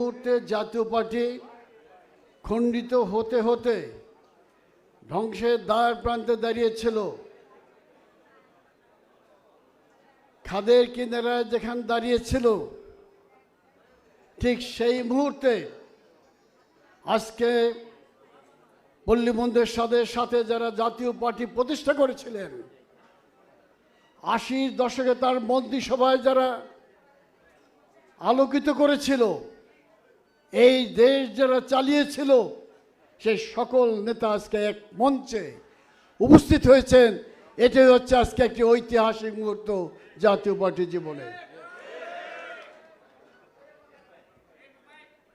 মুহূর্তে জাতীয় পার্টি খণ্ডিত হতে হতে ধ্বংসের দ্বার প্রান্তে দাঁড়িয়েছিল। খাদের কিনারায় যেখানে দাঁড়িয়েছিল, ঠিক সেই মুহূর্তে আজকে পল্লী মন্দির সাদের সাথে যারা জাতীয় পার্টি প্রতিষ্ঠা করেছিলেন, আশির দশকে তার মন্ত্রিসভায় যারা আলোকিত করেছিল এই দেশ যারা চালিয়েছিল সেই সকল নেতা আজকে এক মঞ্চে উপস্থিত হয়েছেন। এটাই হচ্ছে আজকে একটি ঐতিহাসিক মুহূর্ত জাতীয় পার্টির জীবনে।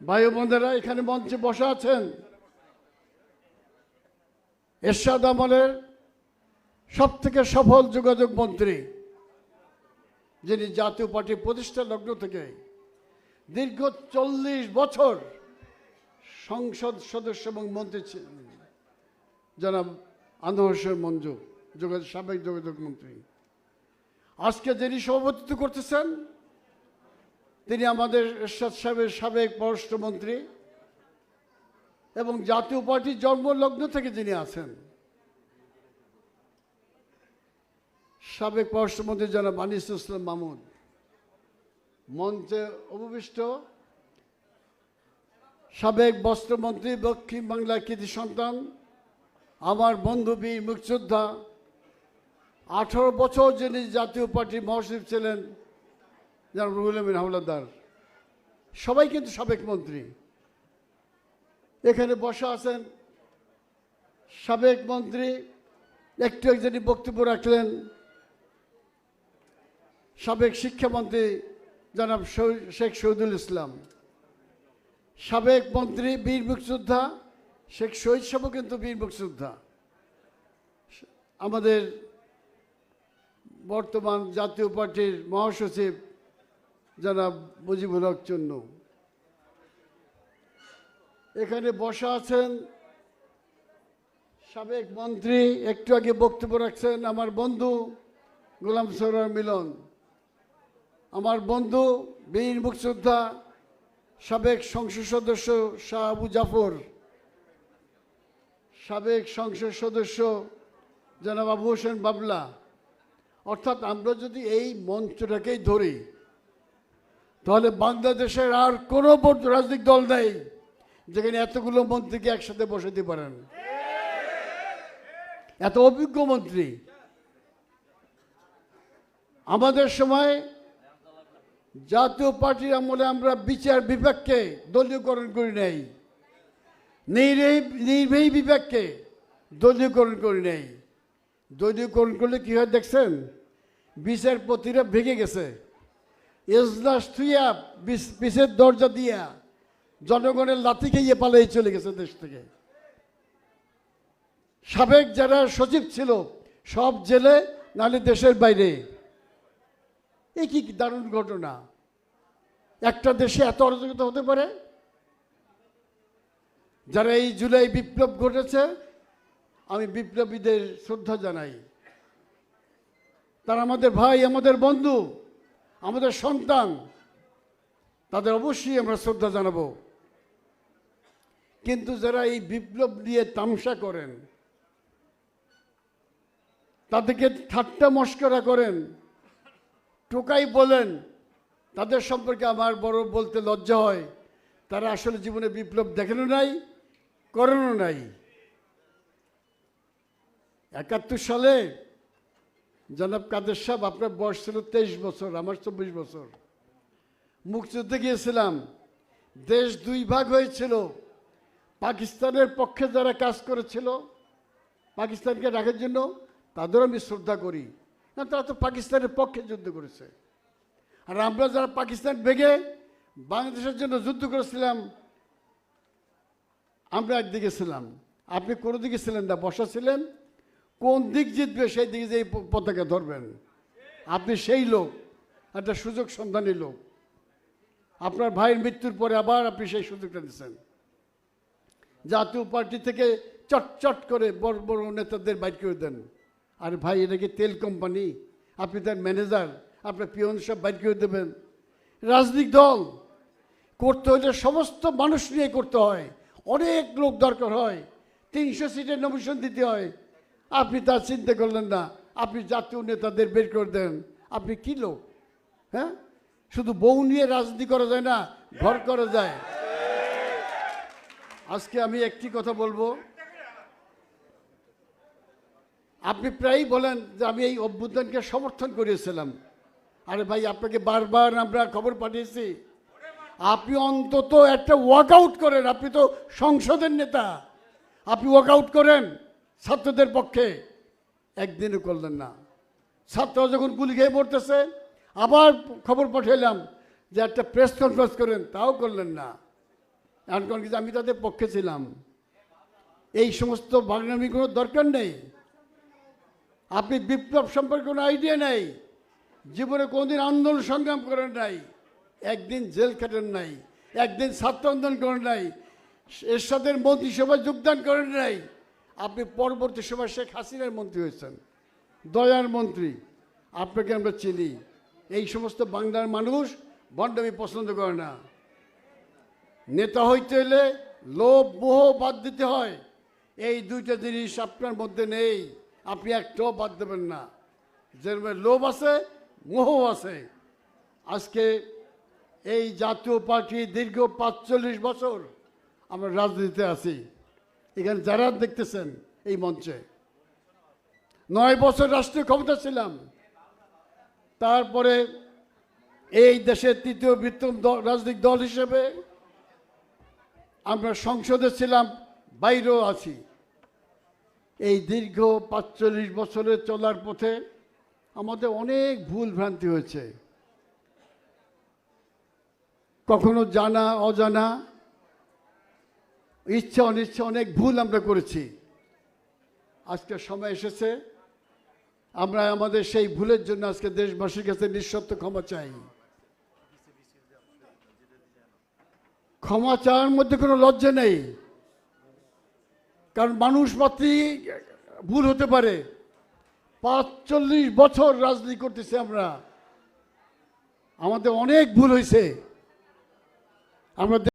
ভাই বোনেরা, এখানে মঞ্চে বসা আছেন এরশাদ আমলের সব থেকে সফল যোগাযোগ মন্ত্রী, যিনি জাতীয় পার্টির প্রতিষ্ঠা লগ্ন থেকে দীর্ঘ চল্লিশ বছর সংসদ সদস্য এবং মন্ত্রী ছিলেন জনাব আনোয়ার হোসেন মঞ্জু, যোগাযোগ, সাবেক যোগাযোগ মন্ত্রী। আজকে যিনি সভাপতিত্ব করতেছেন, তিনি আমাদের এরশাদ সাহেবের সাবেক পররাষ্ট্রমন্ত্রী এবং জাতীয় পার্টির জন্মলগ্ন থেকে যিনি আছেন। সাবেক পররাষ্ট্রমন্ত্রী জনাব আনিস ইসলাম মাহমুদ মঞ্চে উপবিষ্ট সাবেক বস্ত্রমন্ত্রী দক্ষিণ বাংলার কৃতি সন্তান, আমার বন্ধু বীর মুক্তিযোদ্ধা, আঠারো বছর যিনি জাতীয় পার্টির মহাসচিব ছিলেন যেন রুহুল আমিন হাওলাদার। সবাই কিন্তু সাবেক মন্ত্রী। এখানে বসা আছেন সাবেক মন্ত্রী, একটু একজনই বক্তব্য রাখলেন। সাবেক শিক্ষামন্ত্রী জনাব শেখ শহীদুল ইসলাম। সাবেক মন্ত্রী, বীর মুক্তিযোদ্ধা, শেখ শহীদ সাহেবও কিন্তু বীর মুক্তিযোদ্ধা। আমাদের বর্তমান জাতীয় পার্টির মহাসচিব জনাব মুজিবুল হক চন্ন। এখানে বসা আছেন সাবেক মন্ত্রী, একটু আগে বক্তব্য রাখছেন আমার বন্ধু গোলাম সরোয়ার মিলন। আমার বন্ধু, বীর মুক্তিযোদ্ধা, সাবেক সংসদ সদস্য শাহ আবু জাফর, সাবেক সংসদ সদস্য জনাব আবু হোসেন বাবলা। অর্থাৎ আমরা যদি এই মঞ্চটাকেই ধরি, তাহলে বাংলাদেশের আর কোনো রাজনৈতিক দল নেই, যেখানে এতগুলো মন্ত্রীকে একসাথে বসাতে পারেন। এত অভিজ্ঞ মন্ত্রী। আমাদের সময় জাতীয় পার্টির আমলে আমরা বিচার বিভাগকে দলীয়করণ করি নাই। নির্বাহী বিভাগকে দলীয়করণ করি নাই। দলীয়করণ করলে কি হয় দেখছেন? বিচারপতিরা ভেঙে গেছে। এজলাস থুইয়া বিচ- পিছের দরজা দিয়া জনগণের লাথি খেয়ে পালিয়ে চলে গেছে দেশ থেকে। সাবেক যারা সচিব ছিল, সব জেলে, নাহলে দেশের বাইরে। এ কি দারুণ ঘটনা? একটা দেশে এত অরাজকতা হতে পারে? যারা এই জুলাই বিপ্লব ঘটেছে, আমি বিপ্লবীদের শ্রদ্ধা জানাই। তারা আমাদের ভাই, আমাদের বন্ধু, আমাদের সন্তান, তাদের অবশ্যই আমরা শ্রদ্ধা জানাব। কিন্তু যারা এই বিপ্লব নিয়ে তামসা করেন, তাদেরকে ঠাট্টা মস্করা করেন টোকাই বলেন, তাদের সম্পর্কে আমার বড় বলতে লজ্জা হয়। তারা আসলে জীবনে বিপ্লব দেখেনও নাই, করেনও নাই। একাত্তর সালে জনাব কাদের সাহেব, আপনার বয়স ছিল তেইশ বছর, আমার চব্বিশ বছর। মুক্তিযুদ্ধে গিয়েছিলাম। দেশ দুই ভাগ হয়েছিল। পাকিস্তানের পক্ষে যারা কাজ করেছিল, পাকিস্তানকে রাখার জন্য তাদেরও আমি শ্রদ্ধা করি। না, তারা তো পাকিস্তানের পক্ষে যুদ্ধ করেছে। আর আমরা যারা পাকিস্তান ভেঙে বাংলাদেশের জন্য যুদ্ধ করেছিলাম, আমরা একদিকে ছিলাম। আপনি কোনো দিকে ছিলেন না বসা ছিলেন? কোন দিক জিতবে সেই দিকে যে পতাকা ধরবেন? আপনি সেই লোক, একটা সুযোগ সন্ধানী লোক। আপনার ভাইয়ের মৃত্যুর পরে আবার আপনি সেই সুযোগটা দিচ্ছেন। জাতীয় পার্টি থেকে চট চট করে বড় বড় নেতাদের বাইর করে দেন। আর ভাই, এটা কি তেল কোম্পানি আপনি তার ম্যানেজার আপনার পিয়ন সব বাইর করে দেবেন। রাজনৈতিক দল, করতে হলে সমস্ত মানুষ নিয়ে করতে হয়। অনেক লোক দরকার হয়। তিনশো সিটের নমিশন দিতে হয়। আপনি তা চিন্তা করলেন না। আপনি জাতীয় নেতাদের বের করে দেন। আপনি কি লোক? হ্যাঁ? শুধু বউ নিয়ে রাজনীতি করা যায় না, ঘর করা যায়। আজকে আমি একটি কথা বলব। আপনি প্রায়ই বলেন যে আমি এই অভ্যুত্থানকে সমর্থন করেছিলাম। আরে ভাই, আপনাকে বারবার আমরা খবর পাঠিয়েছি। আপনি অন্তত একটা ওয়াকআউট করেন। আপনি তো সংসদের নেতা। আপনি ওয়াকআউট করেন ছাত্রদের পক্ষে। একদিনও করলেন না। ছাত্ররা যখন গুলি খেয়ে পড়তেছে আবার খবর পাঠাইলাম যে একটা প্রেস কনফারেন্স করেন, তাও করলেন না। এমন কারণ আমি তাদের পক্ষে ছিলাম। এই সমস্ত বাংলামি কোনো দরকার নেই। আপনি বিপ্লব সম্পর্কে কোনো আইডিয়া নেই। জীবনে কোনোদিন আন্দোলন সংগ্রাম করেন নাই। একদিন জেল খাটেন নাই। একদিন ছাত্র আন্দোলন করেন নাই। এরশাদের মন্ত্রিসভায় যোগদান করেন নাই। আপনি পরবর্তী সময় শেখ হাসিনার মন্ত্রী হয়েছেন। দয়ার মন্ত্রী। আপনাকে আমরা চিনি। এই সমস্ত বাংলার মানুষ বন্ডামি পছন্দ করে না। নেতা হইতে হলে লোভ মোহ বাদ দিতে হয়। এই দুইটা জিনিস আপনার মধ্যে নেই। আপনি একটাও বাদ দেবেন না। যেরকম লোভ আছে মোহ আছে। আজকে এই জাতীয় পার্টি দীর্ঘ পাঁচচল্লিশ বছর আমরা রাজনীতিতে আছি। এখানে যারা দেখতেছেন এই মঞ্চে। নয় বছর রাষ্ট্রীয় ক্ষমতা ছিলাম। তারপরে এই দেশের তৃতীয় বৃত্তম রাজনৈতিক দল হিসেবে আমরা সংসদে ছিলাম, বাইরেও আছি। এই দীর্ঘ পাঁচচল্লিশ বছরের চলার পথে আমাদের অনেক ভুল ভ্রান্তি হয়েছে। কখনো জানা, অজানা, ইচ্ছা, অনিচ্ছা, অনেক ভুল আমরা করেছি। আজকে সময় এসেছে, আমরা আমাদের সেই ভুলের জন্য আজকে দেশবাসীর কাছে নিঃশর্ত ক্ষমা চাই। ক্ষমা চাওয়ার মধ্যে কোনো লজ্জা নেই। কারণ মানুষ মাত্রই ভুল হতে পারে। পাঁচচল্লিশ বছর রাজনীতি করতেছি আমরা। আমাদের অনেক ভুল হয়েছে আমরা